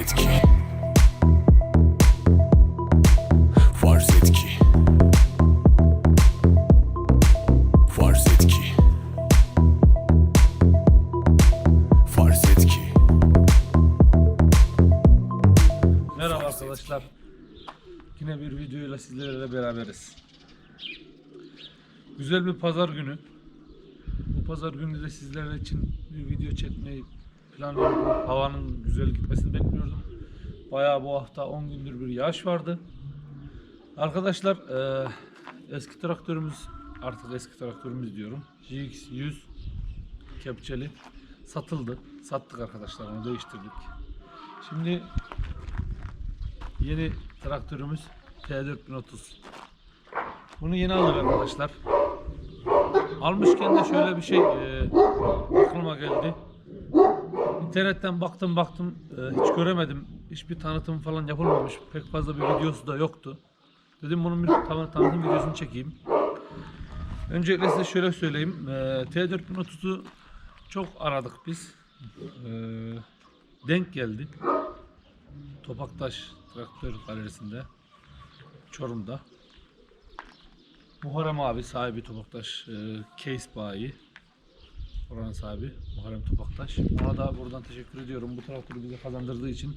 et ki Farz et ki Farz et ki Farz et ki Merhaba arkadaşlar. Yine bir videoyla sizlerle beraberiz. Güzel bir pazar günü. Bu pazar günü de sizler için bir video çekmeyi planlıyordum. Havanın güzel gitmesini bekliyordum. Bayağı bu hafta 10 gündür bir yağış vardı. Arkadaşlar eee, eski traktörümüz artık eski traktörümüz diyorum. GX100 kepçeli satıldı. Sattık arkadaşlar onu değiştirdik. Şimdi Yeni traktörümüz T4030. Bunu yeni aldık arkadaşlar. Almışken de şöyle bir şey e, aklıma geldi. İnternetten baktım baktım e, hiç göremedim. Hiçbir tanıtım falan yapılmamış. Pek fazla bir videosu da yoktu. Dedim bunun bir tanı- tanıtım videosunu çekeyim. Öncelikle size şöyle söyleyeyim. E, T4030'u çok aradık biz. E, denk geldi. Topaktaş Traktör Galerisi'nde Çorum'da. Muharrem abi sahibi Topaktaş e, Case bayi. Oranın sahibi Muharrem Topaktaş. Ona da buradan teşekkür ediyorum. Bu traktörü bize kazandırdığı için.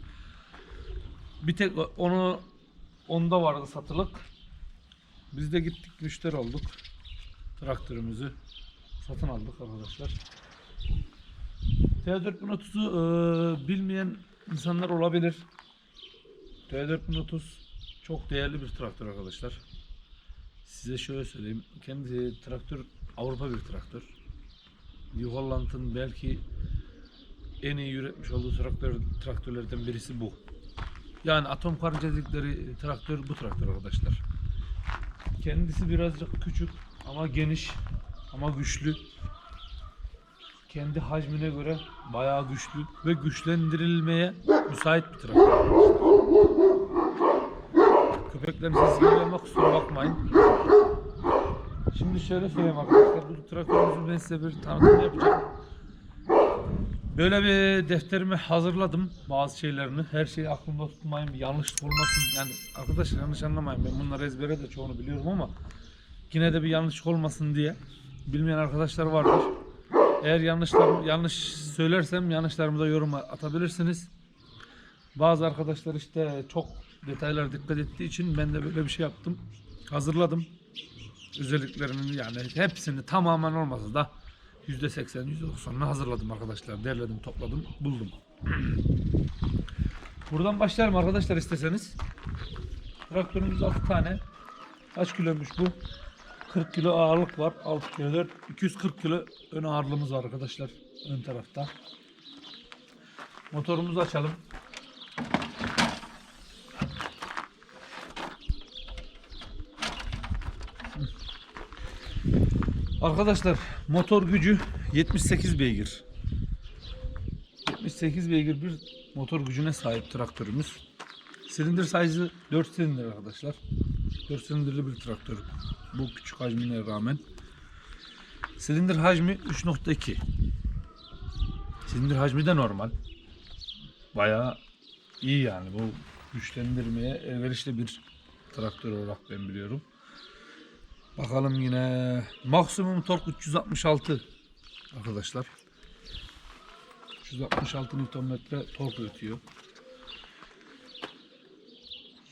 Bir tek onu onda vardı satılık. Biz de gittik müşteri olduk. Traktörümüzü satın aldık arkadaşlar. T4030'u e, bilmeyen insanlar olabilir. T4030 çok değerli bir traktör arkadaşlar. Size şöyle söyleyeyim. Kendi traktör Avrupa bir traktör. Holland'ın belki en iyi üretmiş olduğu traktör, traktörlerden birisi bu. Yani atom karınca dedikleri traktör bu traktör arkadaşlar. Kendisi birazcık küçük ama geniş ama güçlü. Kendi hacmine göre bayağı güçlü ve güçlendirilmeye müsait bir traktör. Köpeklerin sesi geliyor kusura bakmayın. Şimdi şöyle söyleyeyim arkadaşlar. Bu traktörümüzün ben size bir tanıtım yapacağım. Böyle bir defterimi hazırladım bazı şeylerini. Her şeyi aklımda tutmayın, yanlışlık olmasın. Yani arkadaşlar yanlış anlamayın. Ben bunları ezbere de çoğunu biliyorum ama yine de bir yanlışlık olmasın diye bilmeyen arkadaşlar vardır. Eğer yanlışlar yanlış söylersem yanlışlarımı da yoruma atabilirsiniz. Bazı arkadaşlar işte çok detaylara dikkat ettiği için ben de böyle bir şey yaptım. Hazırladım. Özelliklerini yani hepsini tamamen olmasa da %80, %90'ını hazırladım arkadaşlar. Derledim, topladım, buldum. Buradan başlayalım arkadaşlar isteseniz. Traktörümüz 6 tane. Kaç kiloymuş bu? 40 kilo ağırlık var. 6 kilo 4. 240 kilo ön ağırlığımız var arkadaşlar. Ön tarafta. Motorumuzu açalım. Arkadaşlar motor gücü 78 beygir. 78 beygir bir motor gücüne sahip traktörümüz. Silindir sayısı 4 silindir arkadaşlar. 4 silindirli bir traktör. Bu küçük hacmine rağmen. Silindir hacmi 3.2. Silindir hacmi de normal. Bayağı iyi yani bu güçlendirmeye elverişli bir traktör olarak ben biliyorum. Bakalım yine maksimum tork 366 arkadaşlar. 366 Nm tork üretiyor.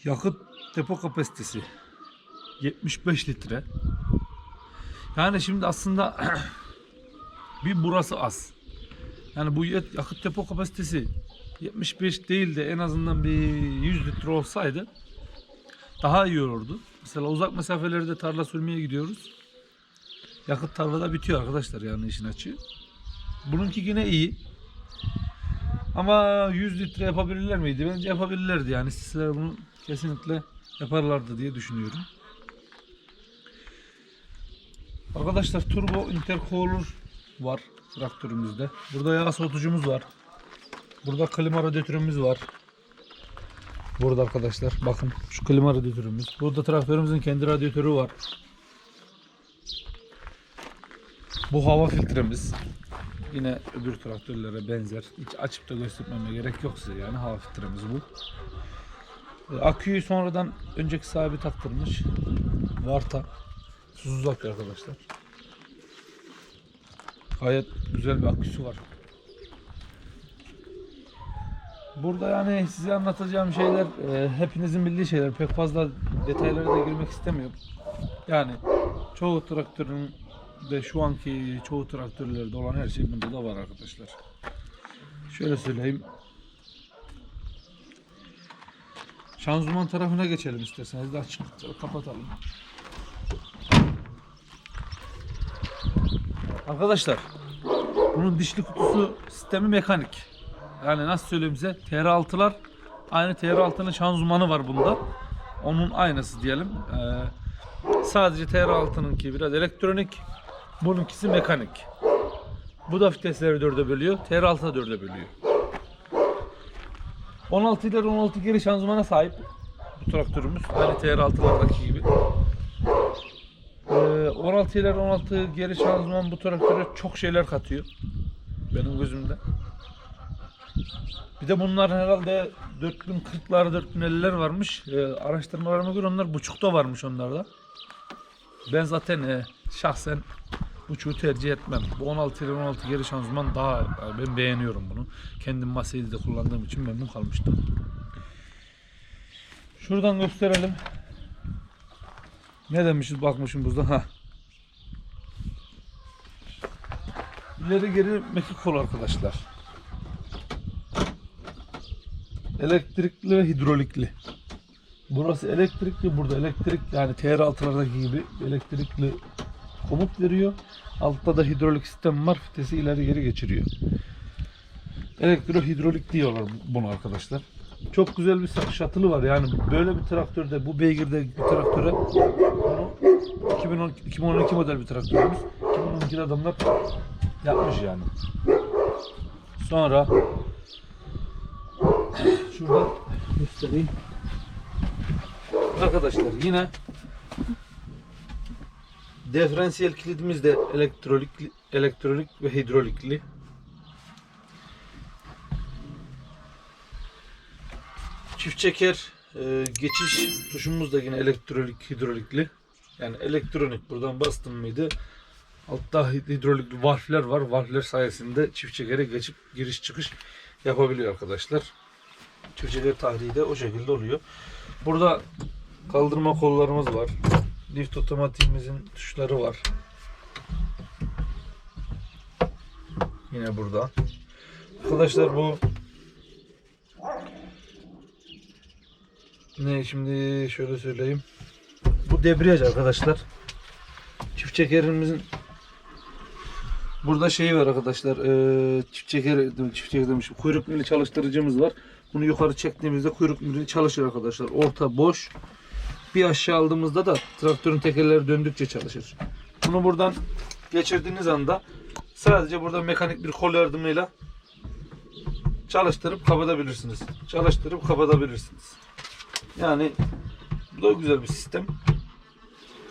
Yakıt depo kapasitesi 75 litre. Yani şimdi aslında bir burası az. Yani bu yakıt depo kapasitesi 75 değil de en azından bir 100 litre olsaydı daha iyi olurdu. Mesela uzak mesafelerde tarla sürmeye gidiyoruz. Yakıt tarlada bitiyor arkadaşlar yani işin açığı. Bununki yine iyi. Ama 100 litre yapabilirler miydi? Bence yapabilirlerdi yani. Sizler bunu kesinlikle yaparlardı diye düşünüyorum. Arkadaşlar turbo intercooler var traktörümüzde. Burada yağ soğutucumuz var. Burada klima radyatörümüz var. Burada arkadaşlar bakın şu klima radyatörümüz. Burada traktörümüzün kendi radyatörü var. Bu hava filtremiz. Yine öbür traktörlere benzer. Hiç açıp da göstermeme gerek yok size yani hava filtremiz bu. E, Aküyü sonradan önceki sahibi taktırmış. Varta. Susuz akü arkadaşlar. Gayet güzel bir aküsü var. Burada yani size anlatacağım şeyler e, hepinizin bildiği şeyler. Pek fazla detaylara da girmek istemiyorum. Yani çoğu traktörün ve şu anki çoğu traktörlerde olan her şey bunda da var arkadaşlar. Şöyle söyleyeyim. Şanzıman tarafına geçelim isterseniz de açık kapatalım. Arkadaşlar bunun dişli kutusu sistemi mekanik. Yani nasıl söyleyeyim size TR6'lar aynı TR6'nın şanzımanı var bunda. Onun aynısı diyelim. Ee, sadece TR6'nınki biraz elektronik. Bununkisi mekanik. Bu da vitesleri dörde bölüyor. TR6 da dörde bölüyor. 16 ileri 16 geri şanzımana sahip bu traktörümüz. Aynı TR6'lardaki gibi. Ee, 16 ileri 16 geri şanzıman bu traktöre çok şeyler katıyor. Benim gözümde. Bir de bunların herhalde 4040'lar 4050'ler varmış. Ee, araştırmalarıma göre onlar buçukta varmış onlarda. Ben zaten e, şahsen buçuğu tercih etmem. Bu 16 ile 16 geri şanzıman daha ben beğeniyorum bunu. Kendim masayı de kullandığım için memnun kalmıştım. Şuradan gösterelim. Ne demişiz bakmışım burada ha. İleri geri mekik kol arkadaşlar. Elektrikli ve hidrolikli. Burası elektrikli, burada elektrik yani TR6'lardaki gibi elektrikli komut veriyor. Altta da hidrolik sistem var. Vitesi ileri geri geçiriyor. Elektro hidrolik diyorlar bunu arkadaşlar. Çok güzel bir şatılı var. Yani böyle bir traktörde, bu beygirde bir traktöre bunu 2010, 2012 model bir traktörümüz. 2012'de adamlar yapmış yani. Sonra şurada göstereyim. Arkadaşlar yine diferansiyel kilidimiz de elektrolik, elektronik ve hidrolikli. Çift çeker e, geçiş tuşumuz da yine elektronik hidrolikli. Yani elektronik buradan bastım mıydı? Altta hidrolik valfler var. Valfler sayesinde çift çekere geçip giriş çıkış yapabiliyor arkadaşlar. Çeker tahliyi de o şekilde oluyor. Burada kaldırma kollarımız var. Lift otomatiğimizin tuşları var. Yine burada. Arkadaşlar bu ne şimdi şöyle söyleyeyim. Bu debriyaj arkadaşlar. Çift çekerimizin burada şeyi var arkadaşlar. Ee, çift çeker çift çeker demişim. Kuyruk mili çalıştırıcımız var. Bunu yukarı çektiğimizde kuyruk mili çalışır arkadaşlar. Orta boş. Bir aşağı aldığımızda da traktörün tekerleri döndükçe çalışır. Bunu buradan geçirdiğiniz anda sadece burada mekanik bir kol yardımıyla çalıştırıp kapatabilirsiniz. Çalıştırıp kapatabilirsiniz. Yani bu da güzel bir sistem.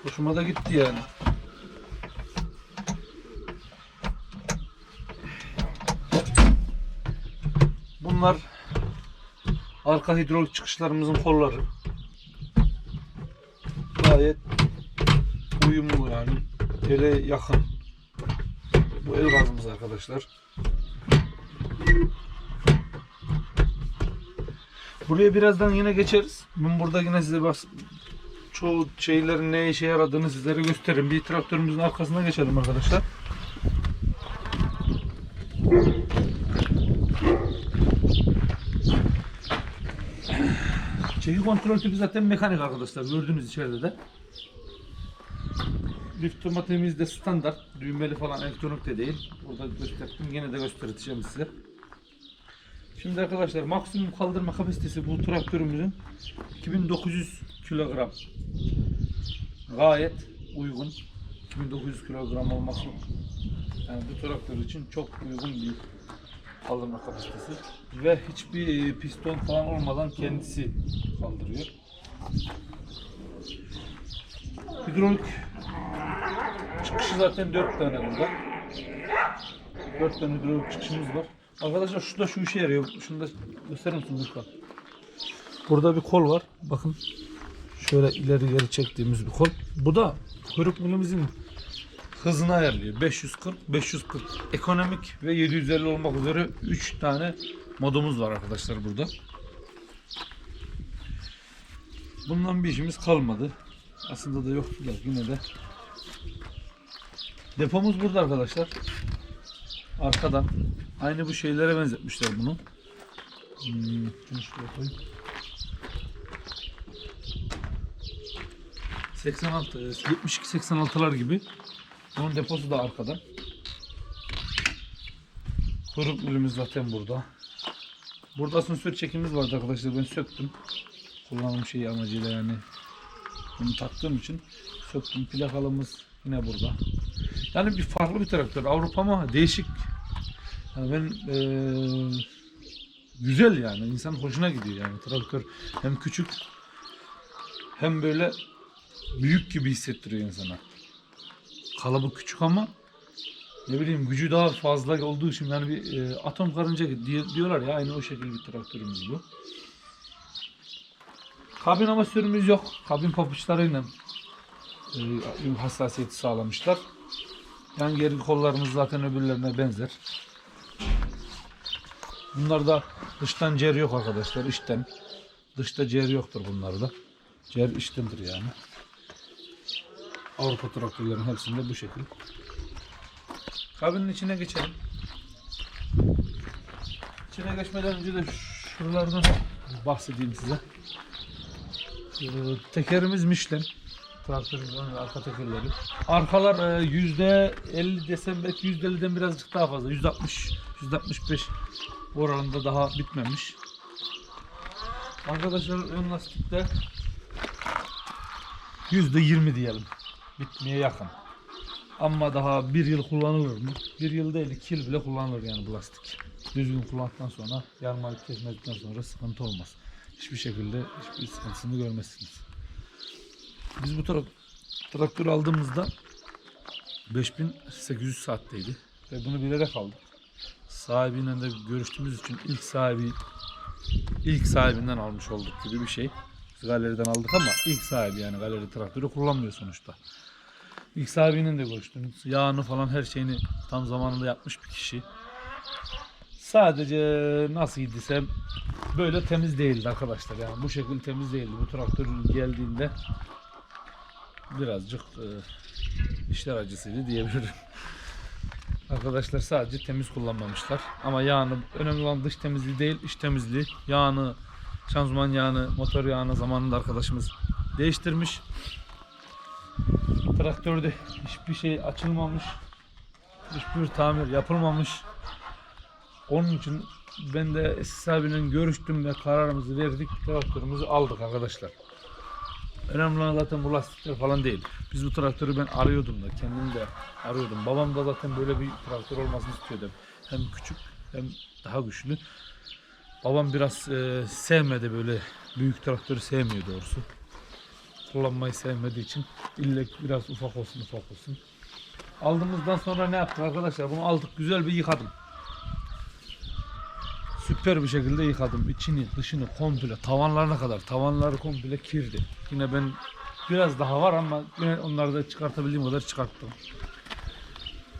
Hoşuma da gitti yani. Bunlar arka hidrolik çıkışlarımızın kolları. Gayet uyumlu yani. Ele yakın. Bu el gazımız arkadaşlar. Buraya birazdan yine geçeriz. Ben burada yine size bas çoğu şeylerin ne işe yaradığını sizlere gösteririm. Bir traktörümüzün arkasına geçelim arkadaşlar. Çeki kontrol tüpü zaten mekanik arkadaşlar. Gördüğünüz içeride de. Lift otomatiğimiz de standart. Düğmeli falan elektronik de değil. Burada gösterdim. Yine de göstereceğim size. Şimdi arkadaşlar maksimum kaldırma kapasitesi bu traktörümüzün 2900 kilogram. Gayet uygun. 2900 kilogram olması yani bu traktör için çok uygun bir kaldırma kapasitesi ve hiçbir piston falan olmadan kendisi kaldırıyor. Hidrolik çıkışı zaten 4 tane burada. Dört tane hidrolik çıkışımız var. Arkadaşlar şurada şu işe yarıyor. Şunu da gösterir misin lütfen? Burada bir kol var. Bakın. Şöyle ileri geri çektiğimiz bir kol. Bu da kuyruk milimizin hızını ayarlıyor. 540, 540 ekonomik ve 750 olmak üzere 3 tane modumuz var arkadaşlar burada. Bundan bir işimiz kalmadı. Aslında da yoktu da yine de. Depomuz burada arkadaşlar. Arkadan. Aynı bu şeylere benzetmişler bunu. Hmm, şunu koyayım. 86, 72-86'lar gibi. Bunun deposu da arkada. Kuyruk milimiz zaten burada. Burada asansör çekimiz vardı arkadaşlar. Ben söktüm. Kullanım şeyi amacıyla yani. Bunu taktığım için söktüm. Plakalımız yine burada. Yani bir farklı bir traktör. Avrupa ama değişik. Yani ben eee, güzel yani. İnsan hoşuna gidiyor yani. Traktör hem küçük hem böyle büyük gibi hissettiriyor insana. Kalıbı küçük ama ne bileyim gücü daha fazla olduğu için yani bir e, atom karınca diyorlar ya aynı o şekilde bir traktörümüz bu. Kabin amasörümüz yok. Kabin papuçlarıyla e, hassasiyeti sağlamışlar. Yan geri kollarımız zaten öbürlerine benzer. Bunlarda dıştan cer yok arkadaşlar, içten. Dışta cer yoktur bunlarda. Cer içtendir yani. Avrupa traktörlerin hepsinde bu şekil. Kabinin içine geçelim. İçine geçmeden önce de şuralardan bahsedeyim size. Ee, tekerimiz Michelin. Traktörümüzün arka tekerleri. Arkalar e, yüzde 50 desem belki yüzde 50'den birazcık daha fazla. Yüzde 60, yüzde 65 oranında daha bitmemiş. Arkadaşlar ön lastikte yüzde 20 diyelim. Bitmeye yakın. Ama daha bir yıl kullanılır mı? Bir yıl değil iki yıl bile kullanılır yani bu lastik. Düzgün kullandıktan sonra yarmalık kesmedikten sonra sıkıntı olmaz. Hiçbir şekilde hiçbir sıkıntısını görmezsiniz. Biz bu tra- traktörü aldığımızda 5800 saatteydi. Ve bunu bilerek aldık. Sahibiyle de görüştüğümüz için ilk sahibi ilk sahibinden almış olduk gibi bir şey. Biz galeriden aldık ama ilk sahibi yani galeri traktörü kullanmıyor sonuçta. İlk sahibiyle de görüştüm. Yağını falan her şeyini tam zamanında yapmış bir kişi. Sadece nasıl desem böyle temiz değildi arkadaşlar. Yani bu şekilde temiz değildi. Bu traktör geldiğinde birazcık e, işler acısıydı diyebilirim. Arkadaşlar sadece temiz kullanmamışlar. Ama yağını önemli olan dış temizliği değil, iç temizliği. Yağını, şanzıman yağını, motor yağını zamanında arkadaşımız değiştirmiş. Traktörde hiçbir şey açılmamış. Hiçbir tamir yapılmamış. Onun için ben de eski sahibiyle görüştüm ve kararımızı verdik. Traktörümüzü aldık arkadaşlar. Önemli olan zaten bu lastikler falan değil. Biz bu traktörü ben arıyordum da kendim de arıyordum. Babam da zaten böyle bir traktör olmasını istiyordu. Hem küçük hem daha güçlü. Babam biraz e, sevmedi böyle büyük traktörü sevmiyor doğrusu. Kullanmayı sevmediği için ille biraz ufak olsun ufak olsun. Aldığımızdan sonra ne yaptık arkadaşlar? Bunu aldık güzel bir yıkadım. Süper bir şekilde yıkadım. İçini, dışını komple, tavanlarına kadar. Tavanları komple kirdi. Yine ben biraz daha var ama yine onları da çıkartabildiğim kadar çıkarttım.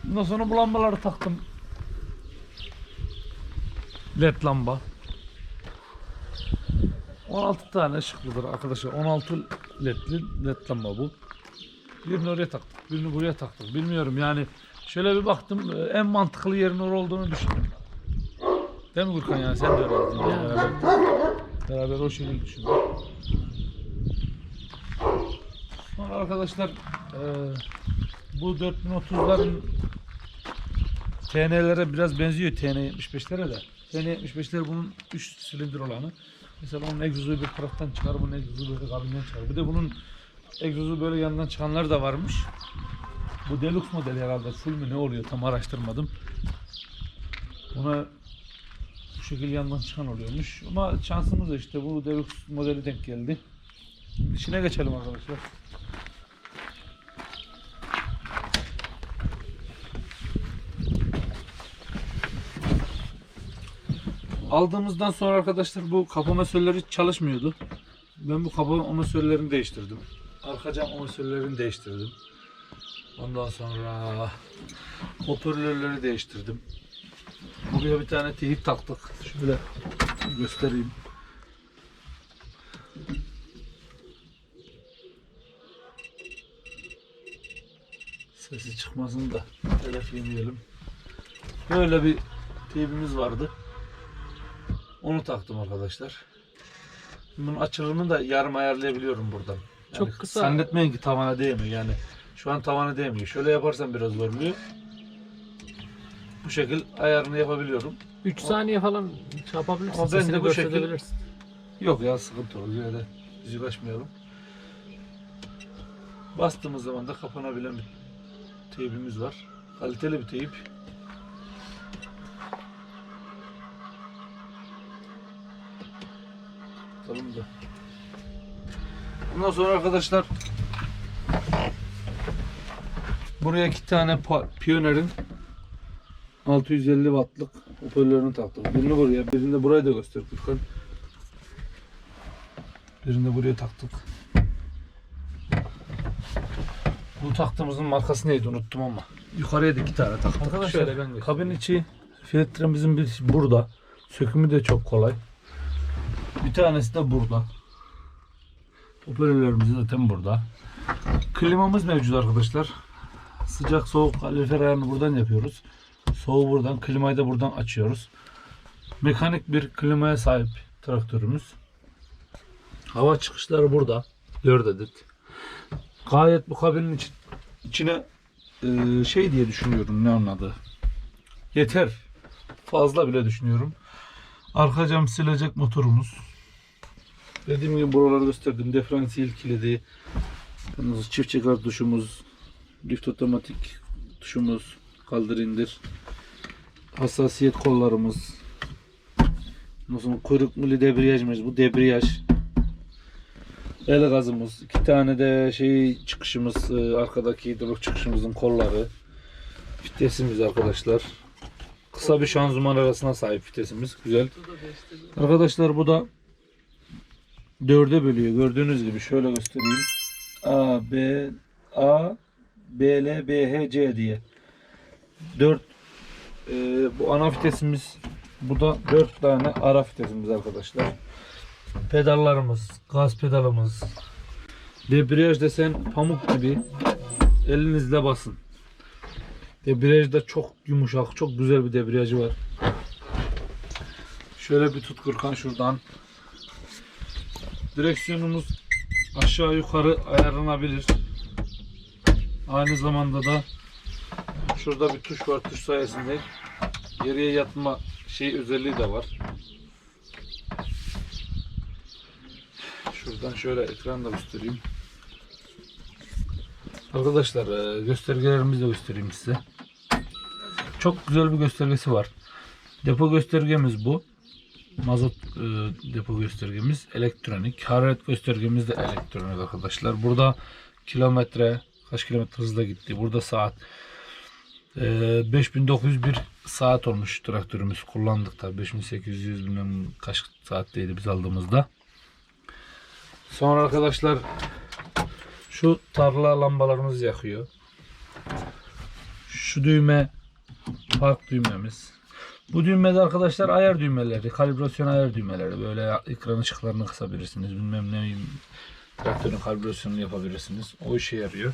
Bundan sonra bu lambaları taktım. LED lamba. 16 tane ışıklıdır arkadaşlar. 16 ledli led lamba bu. Birini oraya taktık, birini buraya taktık. Bilmiyorum yani şöyle bir baktım e, en mantıklı yerin orada olduğunu düşündüm. Değil mi Gürkan yani sen de öyle dedin. Yani beraber, beraber o şekilde düşündük. Sonra arkadaşlar e, bu 4030'ların TN'lere biraz benziyor TN 75'lere de. TN 75'ler bunun 3 silindir olanı. Mesela onun egzozu bir taraftan çıkar, bunun egzozu böyle kabinden çıkar. Bir de bunun egzozu böyle yandan çıkanlar da varmış. Bu deluxe model herhalde full mü ne oluyor tam araştırmadım. Buna bu şekilde yandan çıkan oluyormuş. Ama şansımız işte bu deluxe modeli denk geldi. İçine geçelim arkadaşlar. Aldığımızdan sonra arkadaşlar bu kapama hiç çalışmıyordu. Ben bu kapama amasörlerini değiştirdim. Arka cam amasörlerini değiştirdim. Ondan sonra hoparlörleri değiştirdim. Buraya bir tane teyip taktık. Şöyle göstereyim. Sesi çıkmasın da telef yemeyelim. Böyle bir teybimiz vardı. Onu taktım arkadaşlar. Bunun açılımını da yarım ayarlayabiliyorum buradan. Yani Çok kısa. Zannetmeyin ki tavana değmiyor yani. Şu an tavana değmiyor. Şöyle yaparsam biraz zorluyor. Bu şekil ayarını yapabiliyorum. 3 saniye falan şey yapabilirsin. Ama ben de bu şekil-. Yok ya sıkıntı oluyor öyle yüzük açmayalım. Bastığımız zaman da kapanabilen bir teybimiz var. Kaliteli bir teyip. Bakalım da. Ondan sonra arkadaşlar buraya iki tane Pioneer'in 650 wattlık hoparlörünü taktık. Birini buraya, birini de buraya da göster Furkan. Birini de buraya taktık. Bu taktığımızın markası neydi unuttum ama. Yukarıya da iki tane taktık. Arkadaşlar, Şöyle ben kabin içi filtremizin bir burada. Sökümü de çok kolay. Bir tanesi de burada. Hoparlörlerimiz zaten burada. Klimamız mevcut arkadaşlar. Sıcak soğuk kalorifer ayarını buradan yapıyoruz. Soğuğu buradan, klimayı da buradan açıyoruz. Mekanik bir klimaya sahip traktörümüz. Hava çıkışları burada. 4 adet. Gayet bu kabinin içi- içine e, şey diye düşünüyorum ne anladı. Yeter. Fazla bile düşünüyorum. Arka cam silecek motorumuz. Dediğim gibi buraları gösterdim. Diferansiyel kilidi. Çift çıkar tuşumuz. Lift otomatik tuşumuz. Kaldır indir. Hassasiyet kollarımız. Sonra kuyruk milli debriyajımız. Bu debriyaj. El gazımız. iki tane de şey çıkışımız. e, Arkadaki hidrolik çıkışımızın kolları. Vitesimiz arkadaşlar. Kısa bir şanzıman arasına sahip vitesimiz. Güzel. Arkadaşlar bu da dörde bölüyor. Gördüğünüz gibi şöyle göstereyim. A, B, A, B, L, B, H, C diye. 4 bu ana vitesimiz bu da 4 tane ara vitesimiz arkadaşlar. Pedallarımız, gaz pedalımız. Debriyaj desen pamuk gibi elinizle basın. Debriyaj da çok yumuşak, çok güzel bir debriyajı var. Şöyle bir tut Gürkan şuradan. Direksiyonumuz aşağı yukarı ayarlanabilir. Aynı zamanda da şurada bir tuş var. Tuş sayesinde geriye yatma şey özelliği de var. Şuradan şöyle ekranda göstereyim. Arkadaşlar e, göstergelerimizi de göstereyim size. Çok güzel bir göstergesi var. Depo göstergemiz bu. Mazot e, depo göstergemiz elektronik. Hararet göstergemiz de elektronik arkadaşlar. Burada kilometre kaç kilometre hızla gitti. Burada saat. E, 5901 saat olmuş traktörümüz kullandık tabi 5800 bilmem kaç saatteydi biz aldığımızda. Sonra arkadaşlar şu tarla lambalarımız yakıyor. Şu düğme park düğmemiz. Bu düğmede arkadaşlar ayar düğmeleri, kalibrasyon ayar düğmeleri. Böyle ekran ışıklarını kısabilirsiniz. Bilmem ne traktörün kalibrasyonunu yapabilirsiniz. O işe yarıyor.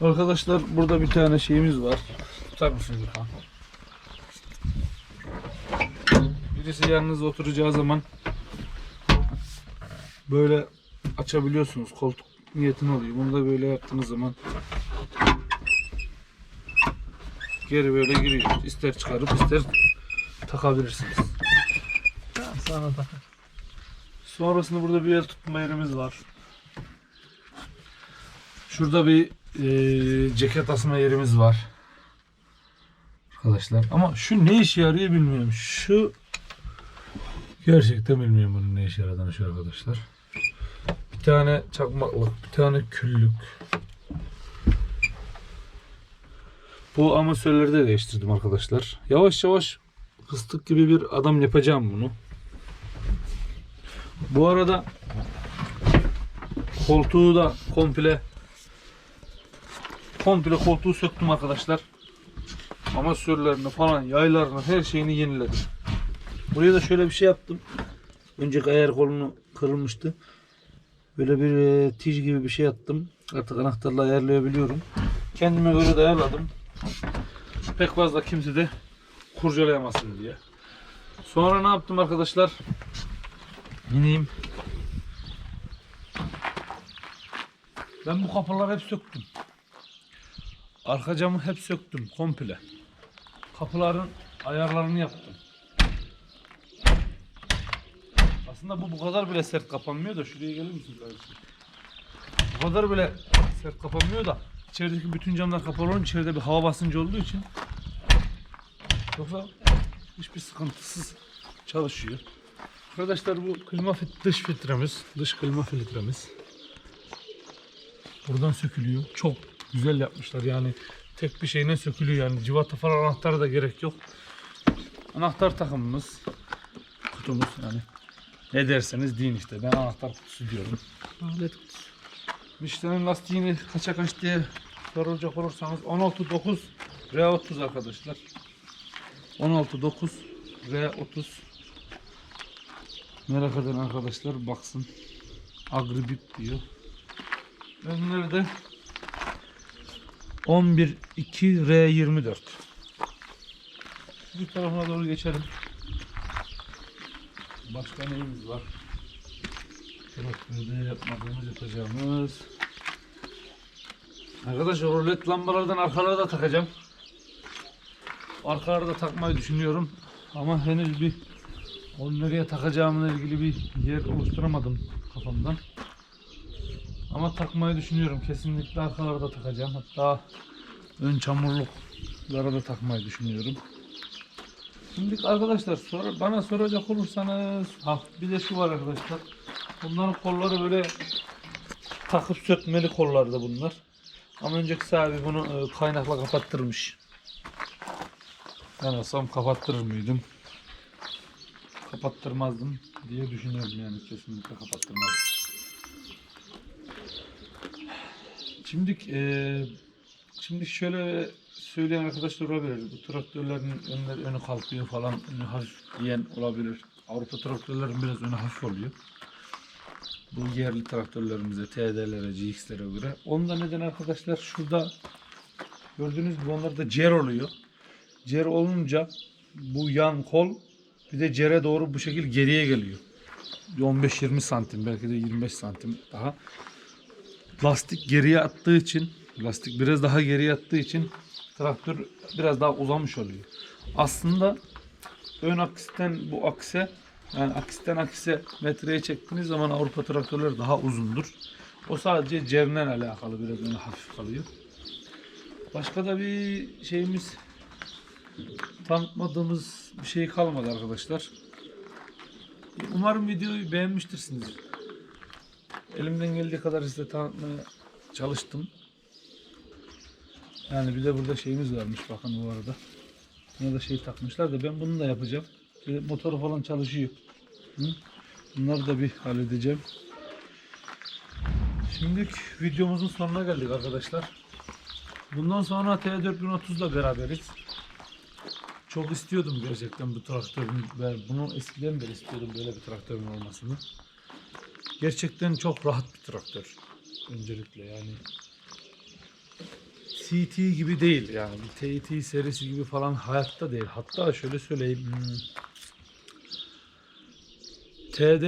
Arkadaşlar burada bir tane şeyimiz var. Tutar mısın Gürkan? Birisi yalnız oturacağı zaman böyle açabiliyorsunuz. Koltuk niyetine oluyor. Bunu da böyle yaptığınız zaman geri böyle giriyor. İster çıkarıp ister takabilirsiniz. Sana da. Sonrasında burada bir el tutma yerimiz var. Şurada bir eee, ceket asma yerimiz var. Arkadaşlar ama şu ne işe yarıyor bilmiyorum. Şu gerçekten bilmiyorum bunun ne işe yaradığını şu arkadaşlar. Bir tane çakmaklık, bir tane küllük. Bu amatörleri de değiştirdim arkadaşlar. Yavaş yavaş fıstık gibi bir adam yapacağım bunu. Bu arada koltuğu da komple komple koltuğu söktüm arkadaşlar. Amatörlerini falan yaylarını her şeyini yeniledim. Buraya da şöyle bir şey yaptım. Önceki ayar kolunu kırılmıştı. Böyle bir e, tij gibi bir şey attım. Artık anahtarla ayarlayabiliyorum. Kendime göre de ayarladım. Pek fazla kimse de kurcalayamasın diye. Sonra ne yaptım arkadaşlar? İneyim. Ben bu kapıları hep söktüm. Arka camı hep söktüm komple. Kapıların ayarlarını yaptım. Aslında bu bu kadar bile sert kapanmıyor da şuraya gelir misin kardeşim? Bu kadar bile sert kapanmıyor da içerideki bütün camlar kapalı olunca içeride bir hava basıncı olduğu için yoksa hiçbir sıkıntısız çalışıyor. Arkadaşlar bu klima fit, dış filtremiz, dış klima filtremiz. Buradan sökülüyor. Çok güzel yapmışlar yani tek bir şeyine sökülüyor yani civata falan anahtarı da gerek yok. Anahtar takımımız, kutumuz yani. Ne derseniz deyin işte. Ben anahtar kutusu diyorum. Alet kutusu. Michelin lastiğini kaça kaç diye sorulacak olursanız 16.9 R30 arkadaşlar. 16.9 R30 Merak eden arkadaşlar baksın. Agribip diyor. Önleri de 11.2 R24 Bu tarafına doğru geçelim. Başka neyimiz var? Traktörde yapmadığımız yapacağımız. Arkadaşlar o led lambalardan arkalara da takacağım. Arkalara da takmayı düşünüyorum. Ama henüz bir onu nereye takacağımla ilgili bir yer oluşturamadım kafamdan. Ama takmayı düşünüyorum. Kesinlikle arkalara da takacağım. Hatta ön çamurluklara da takmayı düşünüyorum. Şimdi arkadaşlar sor, bana soracak olursanız ha, bir de şu var arkadaşlar. Bunların kolları böyle takıp sökmeli kollardı bunlar. Ama önceki sahibi bunu e, kaynakla kapattırmış. Ben olsam kapattırır mıydım? Kapattırmazdım diye düşünüyorum yani kesinlikle kapattırmazdım. Şimdi e, şimdi şöyle söyleyen arkadaşlar olabilir. Bu traktörlerin önleri, önü kalkıyor falan, önü hafif diyen olabilir. Avrupa traktörlerin biraz önü hafif oluyor. Bu yerli traktörlerimize, TD'lere, GX'lere göre. Onda neden arkadaşlar şurada gördüğünüz gibi onlarda cer oluyor. Cer olunca bu yan kol bir de cere doğru bu şekil geriye geliyor. Bir 15-20 santim belki de 25 santim daha. Lastik geriye attığı için lastik biraz daha geriye attığı için traktör biraz daha uzamış oluyor. Aslında ön akisten bu akse yani akisten akse metreye çektiğiniz zaman Avrupa traktörleri daha uzundur. O sadece cernen alakalı biraz öne hafif kalıyor. Başka da bir şeyimiz tanıtmadığımız bir şey kalmadı arkadaşlar. Umarım videoyu beğenmiştirsiniz. Elimden geldiği kadar size tanıtmaya çalıştım. Yani bir de burada şeyimiz varmış bakın bu arada. Buna da şey takmışlar da ben bunu da yapacağım. De motoru falan çalışıyor. Hı? Bunları da bir halledeceğim. Şimdi videomuzun sonuna geldik arkadaşlar. Bundan sonra T4030 ile beraberiz. Çok istiyordum gerçekten bu traktörün ve bunu eskiden beri istiyordum böyle bir traktörün olmasını. Gerçekten çok rahat bir traktör. Öncelikle yani CT gibi değil yani TT serisi gibi falan hayatta değil. Hatta şöyle söyleyeyim. hmm, TD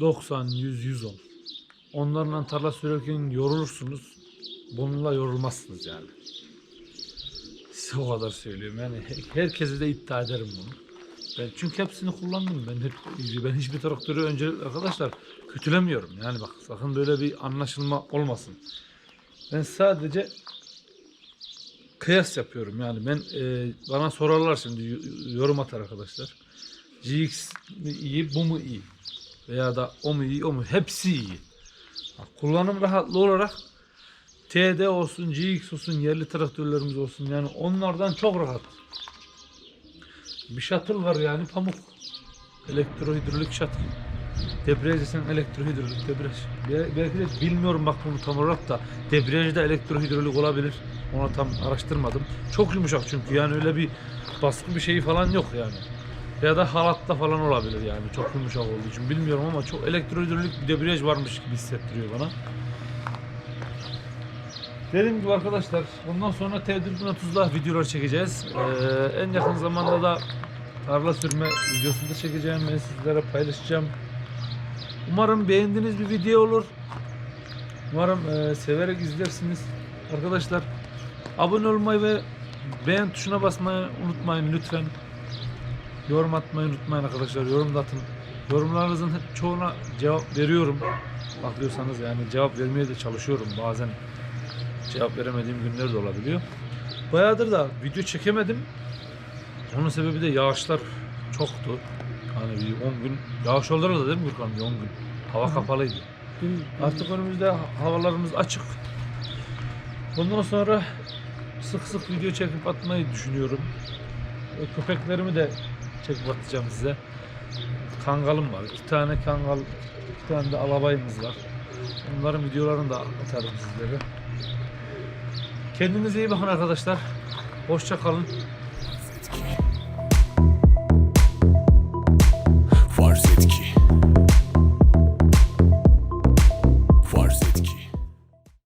90, 100, 110. Onlarla tarla sürerken yorulursunuz. Bununla yorulmazsınız yani. Size o kadar söylüyorum. Yani he- herkese de iddia ederim bunu. Ben çünkü hepsini kullandım. Ben hep ben hiçbir traktörü önce arkadaşlar kötülemiyorum. Yani bak sakın böyle bir anlaşılma olmasın. Ben sadece kıyas yapıyorum. Yani ben e, bana sorarlar şimdi yorum atar arkadaşlar. GX mi iyi, bu mu iyi? Veya da o mu iyi, o mu? Hepsi iyi. Kullanım rahatlığı olarak TD olsun, GX olsun, yerli traktörlerimiz olsun. Yani onlardan çok rahat. Bir shuttle var yani pamuk. Elektrohidrolik shuttle. Debriyaj desen elektrohidrolik debriyaj. Be- Belki de bilmiyorum bak bunu tam olarak da debriyajda elektrohidrolik olabilir. Onu tam araştırmadım. Çok yumuşak çünkü yani öyle bir baskı bir şeyi falan yok yani. Ya da halatta falan olabilir yani çok yumuşak olduğu için bilmiyorum ama çok elektrohidrolik bir debriyaj varmış gibi hissettiriyor bana. Dediğim gibi arkadaşlar bundan sonra T430'da videolar çekeceğiz. Ee, en yakın zamanda da tarla sürme videosunu da çekeceğim. Ben sizlere paylaşacağım. Umarım beğendiğiniz bir video olur. Umarım e, severek izlersiniz. Arkadaşlar abone olmayı ve beğen tuşuna basmayı unutmayın lütfen. Yorum atmayı unutmayın arkadaşlar. Yorum da atın. Yorumlarınızın çoğuna cevap veriyorum. Bakıyorsanız yani cevap vermeye de çalışıyorum. Bazen cevap veremediğim günler de olabiliyor. Bayağıdır da video çekemedim. Onun sebebi de yağışlar çoktu. Hani bir 10 gün yağış olur da değil mi Gürkan? Bir 10 gün. Hava kapalıydı. Artık önümüzde havalarımız açık. Bundan sonra sık sık video çekip atmayı düşünüyorum. Köpeklerimi de çekip atacağım size. Kangalım var. İki tane kangal, iki tane de alabayımız var. Onların videolarını da atarım sizlere. Kendinize iyi bakın arkadaşlar. Hoşça kalın.